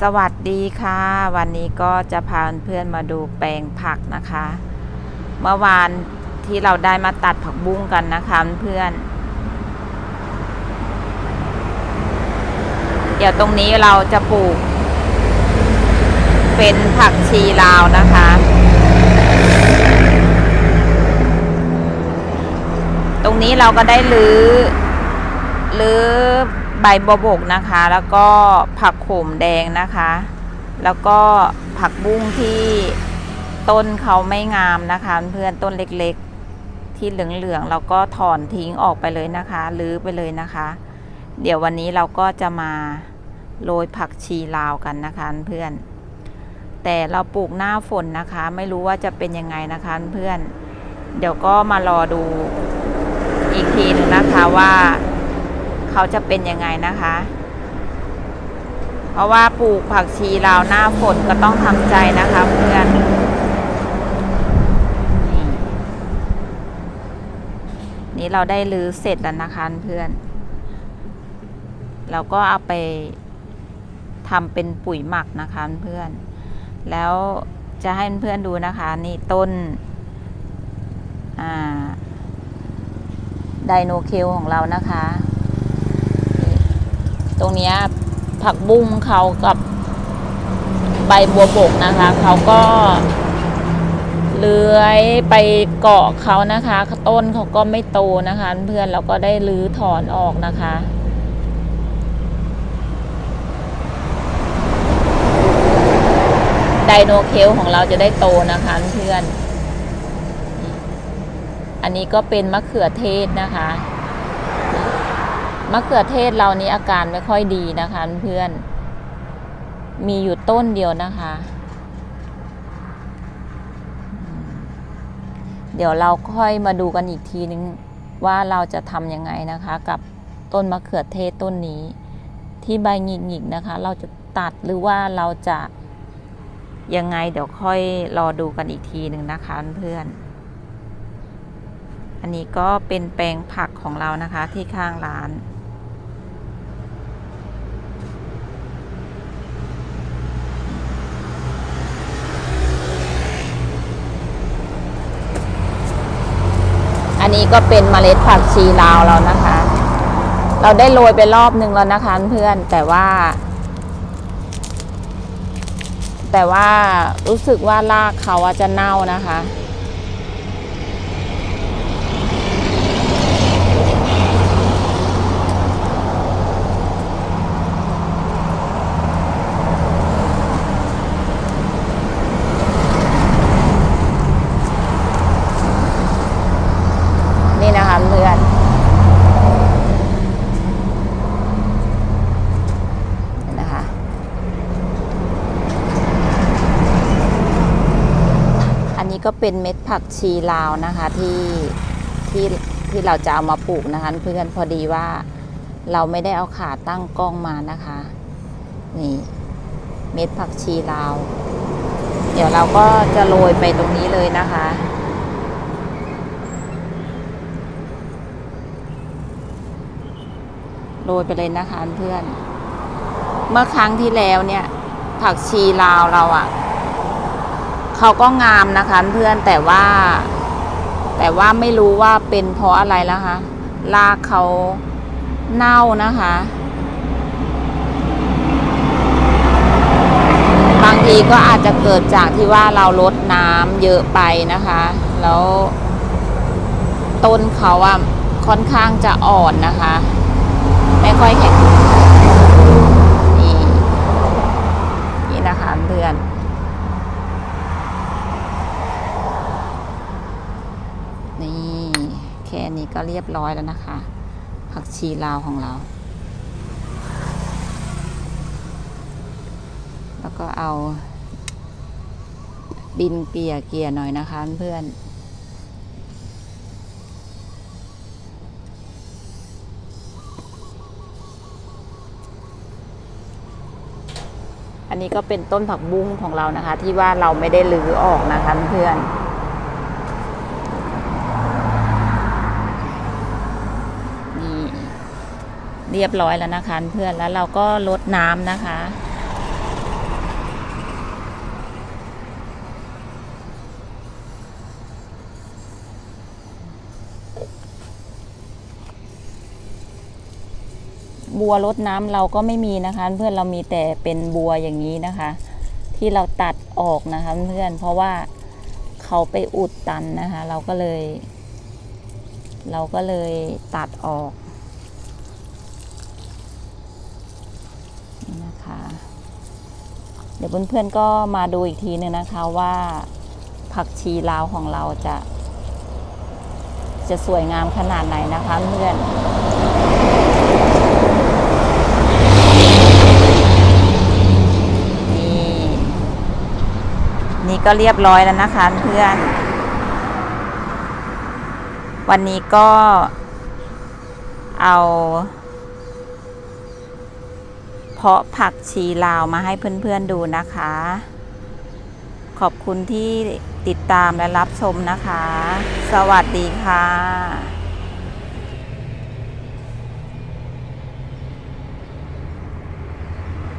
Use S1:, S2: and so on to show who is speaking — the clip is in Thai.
S1: สวัสดีค่ะ วันนี้ก็จะพาเพื่อนมาดูแปลงผักนะคะ เมื่อวานที่เราได้มาตัดผักบุ้งกันนะคะเพื่อน เดี๋ยวตรงนี้เราจะปลูก เป็นผักชีลาวนะคะ ตรงนี้เราก็ได้รื้อรื้อ ใบบัวบกนะคะ แล้วก็ผักโขมแดงนะคะ แล้วก็ผักบุ้งที่ต้นเขาไม่งามนะคะ เพื่อนต้นเล็กๆ ที่เหลืองๆเราก็ถอนทิ้งออกไปเลยนะคะรื้อไปเลยนะคะ เดี๋ยววันนี้เราก็จะมาโรยผักชีลาวกันนะคะเพื่อน แต่เราปลูกหน้าฝนนะคะ ไม่รู้ว่าจะเป็นยังไงนะคะเพื่อน เดี๋ยวก็มารอดูอีกทีหนึงนะคะว่า เขาจะเป็นยังไงนะคะ เพราะว่าปลูกผักชีลาวหน้าฝนก็ต้องทำใจนะคะเพื่อนนี่เราได้รื้อเสร็จแล้วนะคะเพื่อน เราก็เอาไปทำเป็นปุ๋ยหมักนะคะเพื่อน แล้วจะให้เพื่อนดูนะคะ นี่ต้นไดโนเคลของเรานะคะ ตรงนี้ผักบุ้งเขากับใบบัวบกนะคะ เขาก็เลื้อยไปเกาะเขานะคะต้นเขาก็ไม่โตนะคะ เพื่อนเราก็ได้รื้อถอนออกนะคะไดโนเคลของเราจะได้โตนะคะเพื่อน อันนี้ก็เป็นมะเขือเทศนะคะ มะเขือเทศเรานี้อาการไม่ค่อยดีนะคะ เพื่อน มีอยู่ต้นเดียวนะคะ เดี๋ยวเราค่อยมาดูกันอีกทีนึงว่าเราจะทำยังไงนะคะ กับต้นมะเขือเทศต้นนี้ ที่ใบหงิกๆนะคะ เราจะตัดหรือว่าเราจะยังไงเดี๋ยวค่อยรอดูกันอีกทีหนึ่งนะคะเพื่อน อันนี้ก็เป็นแปลงผักของเรานะคะที่ข้างร้าน นี้ก็เป็นเมล็ดผักชีลาวเรานะคะ เราได้โรยไปรอบนึงแล้วนะคะเพื่อนแต่ว่า แต่ว่ารู้สึกว่ารากเขาจะเน่านะคะ นี่นะคะเพื่อน นี่นะคะ อันนี้ ก็เป็นเม็ดผักชีลาวนะคะที่ที่ที่เราจะเอามาปลูกนะคะเพื่อนพอดีว่าเราไม่ได้เอาขาตั้งกล้องมานะคะ นี่เม็ดผักชีลาว เดี๋ยวเราก็จะโรยไปตรงนี้เลยนะคะ โรยไปเลยนะคะเพื่อน เมื่อครั้งที่แล้วเนี่ย ผักชีลาวเราอะ่ะ เขาก็งามนะคะเพื่อนแต่ว่า แต่ว่าไม่รู้ว่าเป็นเพราะอะไรแล้วคะรากเขาเน่านะคะ บางทีก็อาจจะเกิดจากที่ว่าเราลดน้ำเยอะไปนะคะ แล้วต้นเขาอะค่อนข้างจะอ่อนนะคะ ไม่ค่อยแข็งนี่นี่นะคะเพื่อน แค่นี้ ก็เรียบร้อยแล้วนะคะ ผักชีลาวของเรา แล้วก็เอา ดินเกลี่ยเกลี่ยหน่อยนะคะเพื่อนอันนี้ก็เป็นต้นผักบุ้งของเรานะคะ ที่ว่าเราไม่ได้ลื้อออกนะคะเพื่อน เรียบร้อยแล้วนะคะเพื่อนแล้วเราก็ลดน้ำนะคะ บัวลดน้ำเราก็ไม่มีนะคะ เพื่อนเรามีแต่เป็นบัวอย่างนี้นะคะ ที่เราตัดออกนะคะเพื่อนเพราะว่าเขาไปอุดตันนะคะ เราก็เลย เราก็เลยตัดออก นะคะ เดี๋ยวเพื่อนๆก็มาดูอีกทีหนึงนะคะว่าผักชีลาวของเราจะ จะสวยงามขนาดไหนนะคะเพื่อนนี่นี่ก็เรียบร้อยแล้วนะคะเพื่อน วันนี้ก็เอา เพาะผักชีลาวมาให้เพื่อนๆดูนะคะ ขอบคุณที่ติดตามและรับชมนะคะ สวัสดีค่ะ